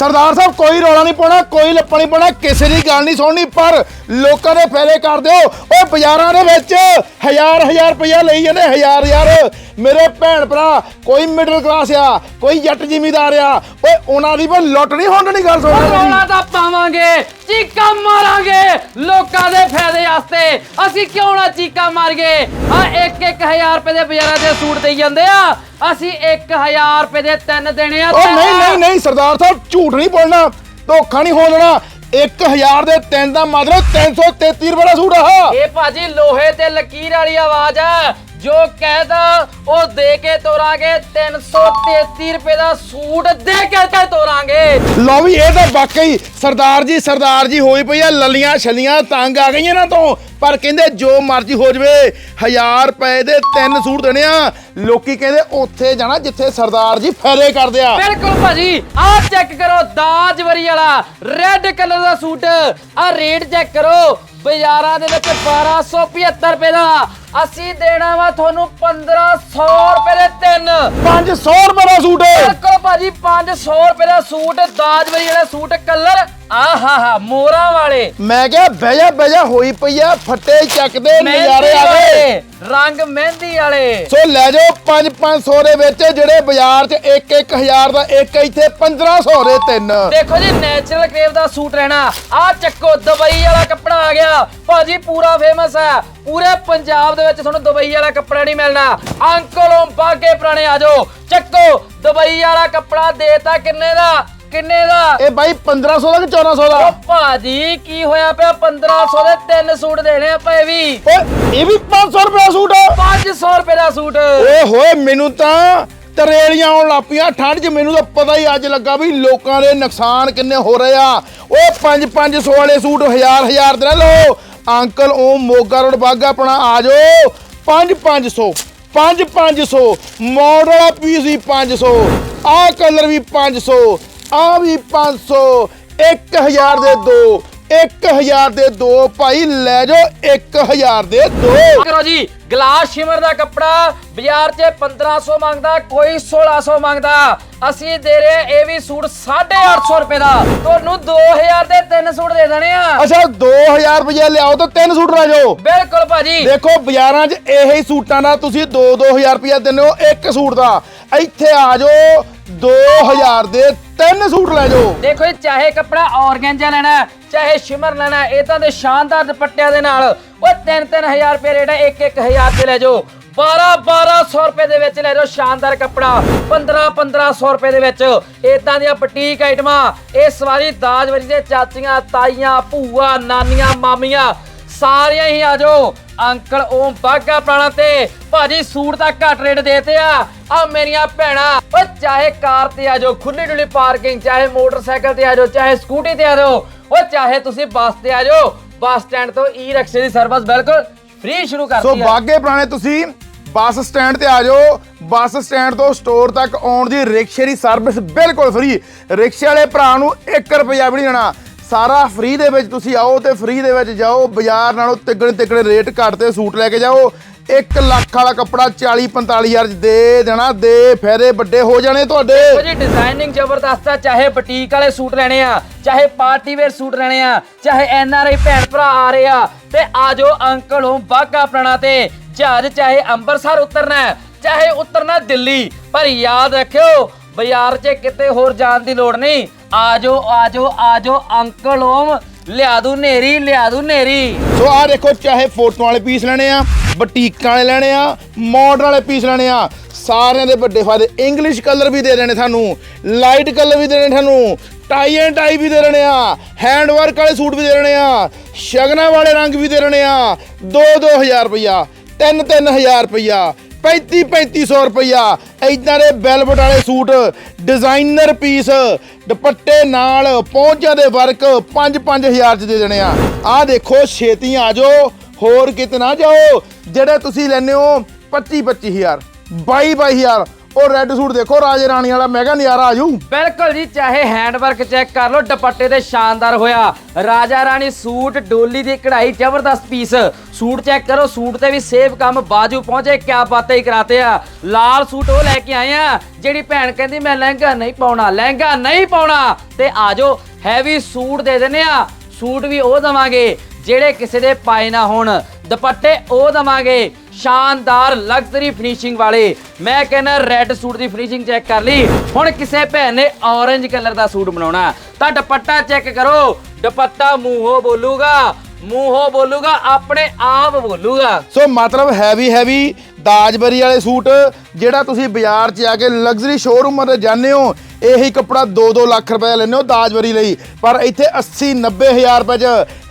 ਸਰਦਾਰ ਸਾਹਿਬ, ਕੋਈ ਰੌਲਾ ਨਹੀਂ ਪਾਉਣਾ, ਕੋਈ ਲੱਪਾ ਨਹੀਂ ਪਾਉਣਾ, ਕਿਸੇ ਦੀ ਗੱਲ ਨਹੀਂ ਸੁਣਨੀ, ਪਰ ਲੋਕਾਂ ਦੇ ਫਾਇਦੇ ਕਰ ਦਿਓ। ਓਏ ਬਾਜ਼ਾਰਾਂ ਦੇ ਵਿੱਚ ਹਜ਼ਾਰ ਹਜ਼ਾਰ ਰੁਪਇਆ ਲਈ ਜਾਂਦੇ, ਹਜ਼ਾਰ ਹਜ਼ਾਰ। ਮੇਰੇ ਭੈਣ ਭਰਾ, ਕੋਈ ਮਿਡਲ ਕਲਾਸ ਆ, ਕੋਈ ਜੱਟ ਜ਼ਿਮੀਦਾਰ ਆ, ਓਏ ਉਹਨਾਂ ਦੀ ਵੀ ਲੁੱਟ ਨਹੀਂ ਹੋਣ ਨਹੀਂ ਗੱਲ ਸੁਣਨੀ ਰੌਲਾ ਤਾਂ ਪਾਵਾਂਗੇ, ਚੀਕਾਂ ਮਾਰਾਂਗੇ, ਲੋਕਾਂ ਦੇ ਫਾਇਦੇ ਵਾਸਤੇ। ਅਸੀਂ ਕਿਉਂ ਨਾ ਚੀਕਾਂ ਮਾਰੀਏ? ਆ ਇੱਕ ਹਜ਼ਾਰ ਰੁਪਏ ਦੇ ਬਾਜ਼ਾਰਾਂ ਦੇ ਸੂਟ ਦੇਈ ਜਾਂਦੇ ਆ। ਅਸੀਂ 1000 ਰੁਪਏ ਦੇ ਤਿੰਨ ਦੇਣੇ ਆ ਓ ਨਹੀਂ ਨਹੀਂ ਨਹੀਂ ਸਰਦਾਰ ਸਾਹਿਬ ਝੂਠ ਨਹੀਂ ਬੋਲਣਾ। ਧੋਖਾ ਨਹੀਂ ਹੋ ਜਾਣਾ 1000 ਦੇ ਤਿੰਨ ਦਾ ਮਤਲਬ 333 ਰੁਪਏ ਦਾ ਸੂਟ ਆ। ਇਹ ਭਾਜੀ ਲੋਹੇ ਤੇ ਲਕੀਰ ਵਾਲੀ ਆਵਾਜ਼ ਆ। ਜੋ ਕਹਿਦਾ ਉਹ ਦੇ ਕੇ ਤੋਰਾਂਗੇ 333 ਰੁਪਏ ਦਾ ਸੂਟ ਦੇ ਕੇ ਕੇ ਤੋਰਾਂਗੇ। ਲਓ ਵੀ ਇਹ ਤਾਂ ਵਾਕਈ ਸਰਦਾਰ ਜੀ ਸਰਦਾਰ ਜੀ ਹੋਈ ਪਈ ਆ ਲੱਲੀਆਂ ਛੱਲੀਆਂ ਤੰਗ ਆ ਗਈਆਂ ਨਾ ਤੋਂ। ਪਰ ਕਹਿੰਦੇ ਜੋ ਮਰਜ਼ੀ ਹੋ ਜਵੇ 1000 ਰੁਪਏ ਦੇ ਤਿੰਨ ਸੂਟ ਦੇਣੇ ਆ। ਲੋਕੀ ਕਹਿੰਦੇ ਉੱਥੇ ਜਾਣਾ ਜਿੱਥੇ ਸਰਦਾਰ ਜੀ ਫਾਇਦੇ ਕਰਦੇ ਆ। ਬਿਲਕੁਲ ਭਾਜੀ ਆਹ ਚੈੱਕ ਕਰੋ ਦਾਜ ਵਰੀ ਵਾਲਾ ਰੈੱਡ ਕਲਰ ਦਾ ਸੂਟ। ਆਹ ਰੇਟ ਚੈੱਕ ਕਰੋ ਬਾਜ਼ਾਰਾਂ ਦੇ ਵਿੱਚ 1275 ਰੁਪਏ ਦਾ। ਅਸੀਂ ਦੇਣਾ ਵਾ ਤੁਹਾਨੂੰ 1500 ਰੁਪਏ ਦੇ ਤਿੰਨ। 500 ਰੁਪਏ ਦਾ ਸੂਟ ਬਿਲਕੁਲ ਭਾਜੀ 500 ਰੁਪਏ ਦਾ ਸੂਟ ਦਾਜ ਵਰੀ ਵਾਲਾ ਸੂਟ ਕਲਰ ਆਹਾਹਾ ਮੋਰਾ ਵਾਲੇ। ਮੈਂ ਕਿਹਾ ਬਹਿ ਜਾ ਬਹਿ ਜਾ ਹੋਈ ਪਈ ਆ ਫੱਟੇ ਚੱਕਦੇ ਨਜ਼ਾਰੇ ਆ ਗਏ। ਵਾਲੇ, ਰੰਗ ਮਹਿੰਦੀ ਵਾਲੇ। ਸੋ ਲੈ ਜਾਓ 5-500 ਦੇ ਵਿੱਚ ਜਿਹੜੇ ਬਾਜ਼ਾਰ 'ਚ 1-1000 ਦਾ ਇੱਕ ਇੱਥੇ 1500 ਦੇ ਤਿੰਨ। ਦੇਖੋ ਜੀ ਨੈਚੁਰਲ ਕ੍ਰੇਵ ਦਾ ਸੂਟ ਰਹਿਣਾ। ਆ ਚੱਕੋ ਦੁਬਈ ਵਾਲਾ ਕੱਪੜਾ ਆ ਗਿਆ। ਭਾਜੀ ਪੂਰਾ ਫੇਮਸ ਹੈ ਪੂਰੇ ਪੰਜਾਬ ਦੇ ਵਿੱਚ ਤੁਹਾਨੂੰ ਦੁਬਈ ਵਾਲਾ ਕੱਪੜਾ ਨਹੀਂ ਮਿਲਣਾ। ਅੰਕਲੋਂ ਬਾਗੇ ਪੁਰਾਣੇ ਆ ਜਾਓ। ਚੱਕੋ ਦੁਬਈ ਵਾਲਾ ਕੱਪੜਾ ਦੇਤਾ ਕਿੰਨੇ ਦਾ? ਕਿੰਨੇ ਦਾ? ਇਹ ਬਾਈ 1500 ਦਾ ਕਿ 1400 ਦਾ? ਉਹ ਭਾਜੀ ਕੀ ਹੋਇਆ ਪਿਆ? 1500 ਦੇ ਤਿੰਨ ਸੂਟ ਦੇਣੇ ਆਪਾਂ ਇਹ ਵੀ। ਓਏ ਇਹ ਵੀ 500 ਰੁਪਏ ਦਾ ਸੂਟ ਆ। 500 ਰੁਪਏ ਦਾ ਸੂਟ। ਓਏ ਹੋਏ ਮੈਨੂੰ ਤਾਂ ਤਰੇਲੀਆਂ ਆਉਣ ਲੱਪੀਆਂ ਠੰਡ 'ਚ ਮੈਨੂੰ ਤਾਂ ਪਤਾ ਹੀ ਅੱਜ ਲੱਗਾ ਵੀ ਲੋਕਾਂ ਦੇ ਨੁਕਸਾਨ ਕਿੰਨੇ ਹੋ ਰਹੇ ਆ। ਓਏ 5-500 ਵਾਲੇ ਸੂਟ ਹਜ਼ਾਰ ਹਜ਼ਾਰ ਦੇ ਨਾ ਲਓ। ਅੰਕਲ ਉਹ ਮੋਗਾ ਰੋਡ ਬਾਗਾ ਆਪਣਾ ਆ ਜਾਓ। 5-500 5-500 ਮਾਡਲ ਵਾਲਾ ਪੀਸ ਵੀ 500 ਆਹ ਕਲਰ ਵੀ 500 ਆਹ ਵੀ 500 1000 ਦੇ ਦੋ 1000 ਦੇ ਦੋ। ਭਾਈ, ਲੈ ਜਾਓ 1000 ਦੇ ਦੋ। ਕਰੋ ਜੀ। ਗਲਾਸ ਸ਼ਿਮਰ ਦਾ ਕੱਪੜਾ ਬਾਜ਼ਾਰ 'ਚ 1500 ਮੰਗਦਾ ਕੋਈ 1600 ਮੰਗਦਾ। ਅਸੀਂ ਦੇ ਰਹੇ ਇਹ ਵੀ ਸੂਟ 850 ਰੁਪਏ ਦਾ। ਤੁਹਾਨੂੰ 2000 ਦੇ ਤਿੰਨ ਸੂਟ ਦੇ ਦੇਣੇ ਆ। ਅੱਛਾ 2000 ਰੁਪਏ ਲਿਆਓ ਤਾਂ ਤਿੰਨ ਸੂਟ ਲੈ ਜਾਓ। ਬਿਲਕੁਲ ਭਾਜੀ। ਦੇਖੋ ਬਾਜ਼ਾਰਾਂ 'ਚ ਇਹੀ ਸੂਟਾਂ ਦਾ ਤੁਸੀਂ 2-2000 ਰੁਪਏ ਦਿੰਦੇ ਹੋ ਇੱਕ ਸੂਟ ਦਾ। ਇੱਥੇ ਆ ਜਾਓ 2000 ਦੇ ਤਿੰਨ ਸੂਟ ਲੈ ਜਾਓ। ਦੇਖੋ ਇਹ ਚਾਹੇ ਕੱਪੜਾ ਔਰਗੈਂਜਾ ਲੈਣਾ ਚਾਹੇ ਸ਼ਿਮਰ ਲੈਣਾ ਇਹ ਤਾਂ ਦੇ ਸ਼ਾਨਦਾਰ ਦੁਪੱਟਿਆਂ ਦੇ ਨਾਲ। ਉਹ 3-3000 ਰੁਪਏ ਰੇਟ ਹੈ 1-1000 ਤੇ ਲੈ ਜਾਓ। 12-1200 ਰੁਪਏ ਦੇ ਵਿੱਚ ਲੈ ਜਾਓ ਸ਼ਾਨਦਾਰ ਕੱਪੜਾ। 15-1500 ਰੁਪਏ ਦੇ ਵਿੱਚ ਇਦਾਂ ਦੀਆਂ ਬੁਟੀਕ ਆਈਟਮਾਂ। ਇਹ ਸਵਾਰੀ ਦਾਜ ਵਰੀ ਦੇ ਚਾਚੀਆਂ, ਤਾਈਆਂ, ਭੂਆ, ਨਾਨੀਆਂ, ਮਾਮੀਆਂ, ਸਾਰੀਆਂ ਹੀ ਆ ਜਾਓ। ਅੰਕਲ ਓਮ ਬਾਗਾ ਪ੍ਰਾਣਾ ਤੇ ਭਾਜੀ ਸੂਟ ਦਾ ਘੱਟ ਰੇਟ ਦੇਤੇ ਆ। ਆ ਮੇਰੀਆਂ ਭੈਣਾਂ ਓ ਚਾਹੇ ਕਾਰ ਤੇ ਆ ਜਾਓ ਖੁੱਲੀ ਡੁੱਲੀ ਪਾਰਕਿੰਗ, ਚਾਹੇ ਮੋਟਰਸਾਈਕਲ ਤੇ ਆ ਜਾਓ, ਚਾਹੇ ਸਕੂਟੀ ਤੇ ਆ ਜਾਓ ਓ ਚਾਹੇ ਤੁਸੀਂ ਬੱਸ ਤੇ ਆ ਜਾਓ ਬੱਸ ਸਟੈਂਡ ਤੋਂ ਈ ਰਿਕਸ਼ੇ ਦੀ ਸਰਵਿਸ ਬਿਲਕੁਲ ਫ੍ਰੀ ਸ਼ੁਰੂ ਸੋ ਕਰਤੀ ਆ। ਬਾਗੇ ਪੁਰਾਣੇ ਤੁਸੀਂ ਬੱਸ ਸਟੈਂਡ ਤੇ ਆ ਜਾਓ। ਬੱਸ ਸਟੈਂਡ ਤੋਂ ਸਟੋਰ ਤੱਕ ਆਉਣ ਦੀ ਰਿਕਸ਼ੇ ਦੀ ਸਰਵਿਸ ਬਿਲਕੁਲ ਫ੍ਰੀ ਰਿਕਸ਼ੇ ਵਾਲੇ ਭਰਾ ਨੂੰ 1 ਰੁਪਿਆ ਵੀ ਨਹੀਂ ਦੇਣਾ। ਸਾਰਾ ਫ੍ਰੀ ਦੇ ਵਿੱਚ ਤੁਸੀਂ ਆਓ ਤੇ ਫ੍ਰੀ ਦੇ ਵਿੱਚ ਜਾਓ। ਬਾਜ਼ਾਰ ਨਾਲੋਂ ਤਿੱਗਣ ਤਿੱਗਣ ਰੇਟ ਘੱਟ ਤੇ ਸੂਟ ਲੈ ਕੇ ਜਾਓ। 1 ਲੱਖ ਵਾਲਾ ਕੱਪੜਾ 40 45000 ਦੇ ਦੇਣਾ, ਦੇ ਫਾਇਦੇ ਵੱਡੇ ਹੋ ਜਾਣੇ ਤੁਹਾਡੇ। ਦੇਖੋ ਡਿਜ਼ਾਈਨਿੰਗ ਜ਼ਬਰਦਸਤ ਆ, ਚਾਹੇ ਬੁਟੀਕ ਵਾਲੇ ਸੂਟ ਲੈਣੇ ਆ, ਚਾਹੇ ਪਾਰਟੀ ਵੇਅਰ ਸੂਟ ਲੈਣੇ ਆ, ਚਾਹੇ ਐਨ ਆਰ ਆਈ ਭੈਣ ਭਰਾ ਆ ਰਹੇ ਆ, ਤੇ ਆ ਅੰਕਲ ਹੋ ਬਾਗਾ ਪ੍ਰਾਣਾ ਤੇ। ਜਹਾਜ਼ ਚਾਹੇ ਅੰਮ੍ਰਿਤਸਰ ਉਤਰਨਾ ਚਾਹੇ ਉਤਰਨਾ ਦਿੱਲੀ, ਪਰ ਯਾਦ ਰੱਖਿਓ, ਬਾਜ਼ਾਰ 'ਚ ਕਿਤੇ ਹੋਰ ਜਾਣ ਦੀ ਲੋੜ ਨਹੀਂ। ਆ ਜਾਓ ਆਜੋ ਜਾਓ ਅੰਕਲ ਓਮ ਲਿਆ ਦੂ ਨੇਰੀ, ਲਿਆ ਦੂ ਨੇਰੀ। ਸੋ ਆ ਦੇਖੋ ਚਾਹੇ ਫੋਟੋਆਂ ਵਾਲੇ ਪੀਸ ਲੈਣੇ ਆ, ਬੁਟੀਕਾਂ ਵਾਲੇ ਲੈਣੇ ਆ ਮਾਡਲ ਵਾਲੇ ਪੀਸ ਲੈਣੇ ਆ, ਸਾਰਿਆਂ ਦੇ ਵੱਡੇ ਫਾਇਦੇ। ਇੰਗਲਿਸ਼ ਕਲਰ ਵੀ ਦੇ ਦੇਣੇ ਤੁਹਾਨੂੰ ਲਾਈਟ ਕਲਰ ਵੀ ਦੇ ਦੇਣੇ ਤੁਹਾਨੂੰ ਟਾਈ ਐਂਡ ਟਾਈ ਵੀ ਦੇ ਦੇਣੇ ਆ ਹੈਂਡ ਵਰਕ ਵਾਲੇ ਸੂਟ ਵੀ ਦੇ ਦੇਣੇ ਆ, ਸ਼ਗਨਾਂ ਵਾਲੇ ਰੰਗ ਵੀ ਦੇ ਦੇਣੇ ਆ 2-2000 ਰੁਪਇਆ 3-3000 ਰੁਪਇਆ 35-3500 ਰੁਪਇਆ ਇਦਾਂ ਦੇ ਵੈਲਵਟ ਵਾਲੇ ਸੂਟ, ਡਿਜ਼ਾਈਨਰ ਪੀਸ, ਦੁਪੱਟੇ ਨਾਲ ਪਹੁੰਚਿਆ ਦੇ ਵਰਕ 5-5000 ਚ ਦੇ ਦੇਣੇ ਆ। ਆਹ ਦੇਖੋ, ਛੇਤੀ ਆ ਜਾਓ, ਹੋਰ ਕਿਤੇ ਨਾ ਜਾਓ, ਜਿਹੜੇ ਤੁਸੀਂ ਲੈਨੇ ਹੋ 25-25000 22-22000 ਉਹ ਰੈੱਡ ਸੂਟ ਦੇਖੋ, ਰਾਜੇ ਰਾਣੀ ਵਾਲਾ। ਮੈਗਾ ਨਜ਼ਾਰਾ ਆਜੂ ਬਿਲਕੁਲ ਜੀ, ਚਾਹੇ ਹੈਂਡਵਰਕ ਚੈੱਕ ਕਰ ਲਓ, ਦੁਪੱਟੇ ਤੇ ਸ਼ਾਨਦਾਰ ਹੋਇਆ। ਰਾਜਾ ਰਾਣੀ ਸੂਟ, ਡੋਲੀ ਦੀ ਕਢਾਈ, ਜ਼ਬਰਦਸਤ ਪੀਸ ਸੂਟ ਚੈੱਕ ਕਰੋ, ਸੂਟ ਤੇ ਵੀ ਸੇਵ ਕੰਮ, ਬਾਜੂ ਪਹੁੰਚੇ, ਕਿਆ ਬਾਤਾਂ ਹੀ ਕਰਾਤੇ ਆ। ਲਾਲ ਸੂਟ ਉਹ ਲੈ ਕੇ ਆਏ ਆ, ਜਿਹੜੀ ਭੈਣ ਕਹਿੰਦੀ, ਮੈਂ ਲਹਿੰਗਾ ਨਹੀਂ ਪਾਉਣਾ, ਲਹਿੰਗਾ ਨਹੀਂ ਪਾਉਣਾ। ਤੇ ਆਜੋ ਹੈਵੀ ਸੂਟ ਦੇ ਦਿੰਨੇ ਆ। ਸੂਟ ਵੀ ਉਹ ਦਵਾਂਗੇ। ਜਿਹੜੇ ਕਿਸੇ ਦੇ ਪਾਏ ਨਾ ਹੋਣ। ਦੁਪੱਟੇ ਉਹ ਦਵਾਂਗੇ। ਸ਼ਾਨਦਾਰ ਲਗਜ਼ਰੀ ਫਿਨਿਸ਼ਿੰਗ ਵਾਲੇ। ਮੈਂ ਕਹਿੰਦਾ ਰੈੱਡ ਸੂਟ ਦੀ ਫਿਨਿਸ਼ਿੰਗ ਚੈੱਕ ਕਰ ਲਈ। ਹੁਣ ਕਿਸੇ ਭੈਣ ਨੇ ਔਰੰਜ ਕਲਰ ਦਾ ਸੂਟ ਬਣਾਉਣਾ। ਤਾਂ ਦੁਪੱਟਾ ਚੈੱਕ ਕਰੋ। ਦੁਪੱਟਾ ਮੂੰਹੋਂ ਬੋਲੂਗਾ। ਮੂੰਹੋਂ ਬੋਲੂਗਾ, ਆਪਣੇ ਆਪ ਬੋਲੂਗਾ। ਸੋ ਮਤਲਬ ਹੈਵੀ ਹੈਵੀ ਦਾਜਬਰੀ ਵਾਲੇ ਸੂਟ ਜਿਹੜਾ ਤੁਸੀਂ ਬਾਜ਼ਾਰ 'ਚ ਆ ਕੇ ਲਗਜ਼ਰੀ ਸ਼ੋਰੂਮਾਂ ਤੇ ਜਾਂਦੇ ਹੋ ਇਹੀ ਕੱਪੜਾ 2-2 ਲੱਖ ਰੁਪਏ ਲੈਂਦੇ ਹੋ ਦਾਜਵਰੀ ਲਈ। ਪਰ ਇੱਥੇ 80 90 ਹਜ਼ਾਰ ਰੁਪਏ 'ਚ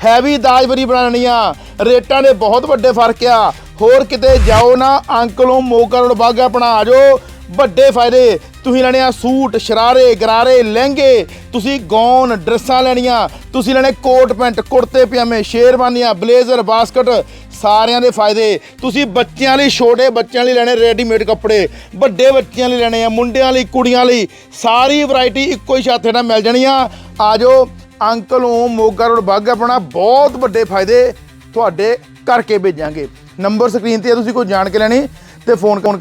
ਹੈਵੀ ਦਾਜਬਰੀ ਬਣਾਉਣੀ ਆ। ਰੇਟਾਂ ਦੇ ਬਹੁਤ ਵੱਡੇ ਫ਼ਰਕ ਆ। ਹੋਰ ਕਿਤੇ ਜਾਓ ਨਾ, ਅੰਕਲੋਂ ਮੋਗਾ ਰੋਡ ਬਾਗਾ ਆਪਣਾ ਆ ਵੱਡੇ ਫਾਇਦੇ। ਤੁਸੀਂ ਲੈਣੇ ਆ ਸੂਟ ਸ਼ਰਾਰੇ ਗਰਾਰੇ ਲਹਿੰਗੇ। ਤੁਸੀਂ ਗੌਨ ਡਰੈਸਾਂ ਲੈਣੀਆਂ। ਤੁਸੀਂ ਲੈਣੇ ਕੋਟ ਪੈਂਟ ਕੁੜਤੇ ਪਜਾਮੇ ਸ਼ੇਰਵਾਨੀਆਂ ਬਲੇਜ਼ਰ ਬਾਸਕਟ। ਸਾਰਿਆਂ ਦੇ ਫਾਇਦੇ। ਤੁਸੀਂ ਬੱਚਿਆਂ ਲਈ ਛੋਟੇ ਬੱਚਿਆਂ ਲਈ ਲੈਣੇ ਰੈਡੀਮੇਡ ਕੱਪੜੇ। ਵੱਡੇ ਬੱਚਿਆਂ ਲਈ ਲੈਣੇ ਆ ਮੁੰਡਿਆਂ ਲਈ ਕੁੜੀਆਂ ਲਈ। ਸਾਰੀ ਵੈਰਾਈਟੀ ਇੱਕੋ ਹੀ ਛਾਤੇ ਨਾਲ ਮਿਲ ਜਾਣੀ ਆ। ਆਜੋ ਅੰਕਲ ਨੂੰ ਮੋਗਾ ਰੋਡ ਬਾਗਾ ਆਪਣਾ ਬਹੁਤ ਵੱਡੇ ਫਾਇਦੇ ਤੁਹਾਡੇ ਕਰਕੇ ਭੇਜਾਂਗੇ। ਨੰਬਰ ਸਕਰੀਨ ਤੇ ਆ, ਤੁਸੀਂ ਕੋਈ ਜਾਣ ਕੇ ਲੈਣੀ ਤੇ ਫੋਨ ਕਰ